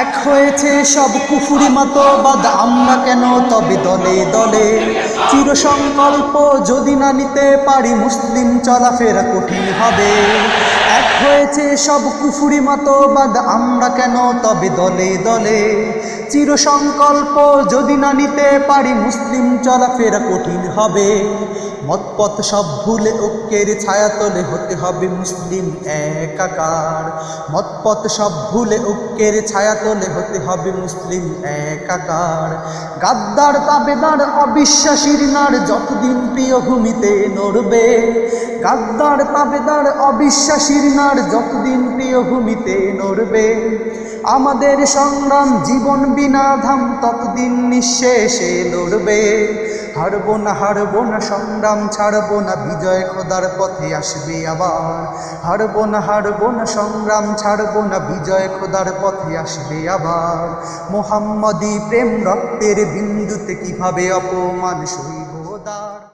এক হয়েছে সব কুফুরি মতবাদ, আমরা কেন তবে দলে দলে? চির সংকল্প যদি না নিতে পারি মুসলিম চলাফেরা কঠিন হবে। এক হয়েছে সব কুফুরি মতবাদ, আমরা কেন তবে দলে দলে? চির সংকল্প যদি না নিতে পারি মুসলিম চলাফেরা কঠিন হবে। মতপথ সব ভুলে ঐক্যের ছায়াতলে হতে হবে মুসলিম একাকার। মতপথ সব ভুলে ঐক্যের ছায়াতলে হতে হবে মুসলিম একাকার। গাদ্দার তাবেদার অবিশ্বাসীর নার যতদিন প্রিয় ভূমিতে নড়বে। গাদ্দার তাবেদার অবিশ্বাসীর নার যতদিন প্রিয় ভূমিতে নড়বে। আমাদের সংগ্রাম জীবন বিনা ধাম নিঃশেষে লড়বে। হারব না, হারবো না, সংগ্রাম ছাড়বো না, বিজয় খোদার পথে আসবে আবার। হারব না, হারবো না, সংগ্রাম ছাড়বো না, বিজয় খোদার পথে আসবে আবার। মোহাম্মদী প্রেম রক্তের বিন্দুতে কীভাবে অপমান সইব দার?